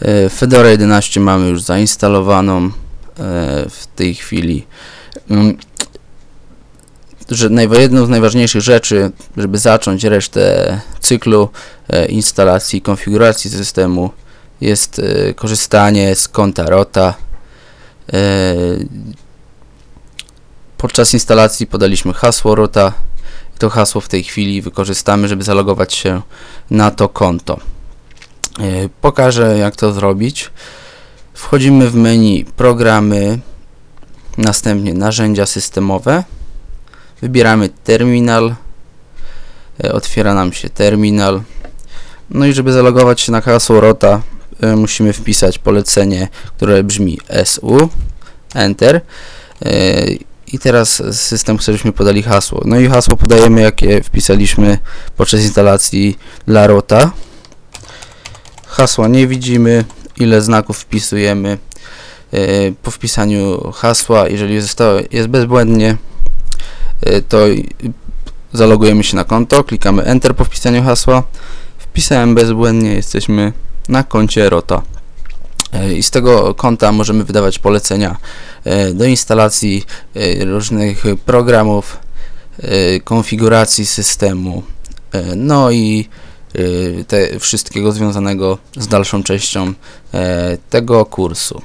E, Fedora 11 mamy już zainstalowaną e, w tej chwili. Mm, Że jedną z najważniejszych rzeczy, żeby zacząć resztę cyklu e, instalacji i konfiguracji systemu jest korzystanie z konta ROTA. Podczas instalacji podaliśmy hasło ROTA. To hasło w tej chwili wykorzystamy, żeby zalogować się na to konto. E, Pokażę jak to zrobić. Wchodzimy w menu programy, następnie narzędzia systemowe. Wybieramy terminal. E, Otwiera nam się terminal. No i żeby zalogować się na hasło ROTA e, musimy wpisać polecenie, które brzmi SU. Enter. I teraz system chce, żebyśmy podali hasło. No i hasło podajemy, jakie wpisaliśmy podczas instalacji dla ROTA. Hasła nie widzimy, ile znaków wpisujemy. E, Po wpisaniu hasła, jeżeli zostało, jest bezbłędnie, e, to zalogujemy się na konto, klikamy Enter po wpisaniu hasła. Wpisałem bezbłędnie, jesteśmy na koncie ROTA. E, I z tego konta możemy wydawać polecenia do instalacji różnych programów, konfiguracji systemu, no i te wszystkiego związanego z dalszą częścią e, tego kursu.